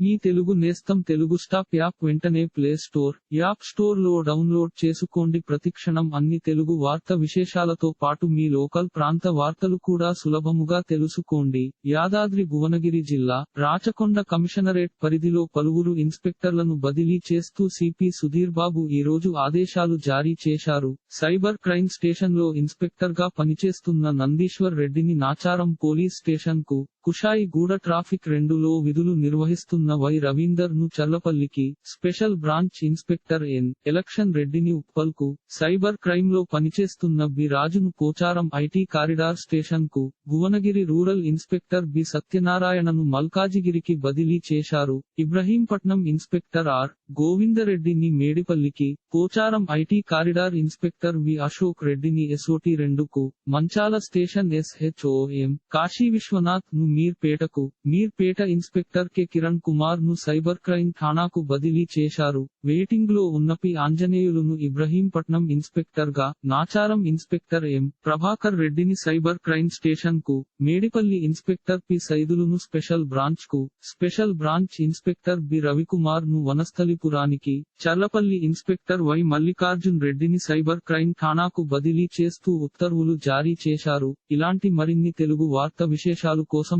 మీ తెలుగు నేస్తం Telugu stop app వెంటనే play store app స్టోర్లో డౌన్లోడ్ చేసుకోండి. ప్రతిక్షణం అన్ని తెలుగు వార్త విశేషాలతో పాటు మీ లోకల్ ప్రాంత వార్తలు కూడా సులభముగా తెలుసుకోండి. యాదాద్రి భువనగిరి జిల్లా రాచకొండ కమిషనరేట్ పరిధిలో పలువురు ఇన్స్పెక్టర్లను బదిలీ చేస్తూ సిపి సుధీర్ బాబు ఈ రోజు ఆదేశాలు జారీ చేశారు. సైబర్ క్రైమ్ స్టేషన్లో ఇన్స్పెక్టర్గా పనిచేస్తున్న నందీశ్వర్ రెడ్డిని నాచారం పోలీస్ స్టేషన్కు కుషాయి గూడ ట్రాఫిక్ రెండులో విధులు నిర్వహిస్తున్న వై రవీందర్ను చల్లపల్లికి special branch inspector N. Election రెడ్డిని ఉప్పల్కు సైబర్ క్రైమ్లో పనిచేస్తున్న బి. రాజును పోచారం ఐటీ కారిడార్ స్టేషన్కు భువనగిరి రూరల్ ఇన్స్పెక్టర్ బి. సత్యనారాయణను మల్కాజిగిరికి బదిలీ చేశారు. Ibrahimpatnam inspector R. గోవిందరెడ్డిని మేడిపల్లికి Pocharam IT corridor inspector V. Ashok రెడ్డిని ఎస్ఓటి రెండుకు Manchala station SHO M Kashi విశ్వనాథ్ను మీర్పేటకు మీర్పేట ఇన్స్పెక్టర్ కె. కిరణ్ కుమార్ను సైబర్ క్రైమ్ ఠాణాకు బదిలీ చేశారు. వెయిటింగ్లో ఉన్న పి. ఆంజనేయులును ఇబ్రహీంపట్నం ఇన్స్పెక్టర్గా నాచారం ఇన్స్పెక్టర్ ఎం. ప్రభాకర్ రెడ్డిని సైబర్ క్రైమ్ స్టేషన్కు మేడిపల్లి ఇన్స్పెక్టర్ పి. సైదులును స్పెషల్ బ్రాంచ్కు స్పెషల్ బ్రాంచ్ ఇన్స్పెక్టర్ బి. రవికుమార్ను వనస్థలిపురానికి చర్లపల్లి ఇన్స్పెక్టర్ వై మల్లికార్జున్ రెడ్డిని సైబర్ క్రైమ్ ఠాణాకు బదిలీ చేస్తూ ఉత్తర్వులు జారీ చేశారు. ఇలాంటి మరిన్ని తెలుగు వార్త విశేషాలు కోసం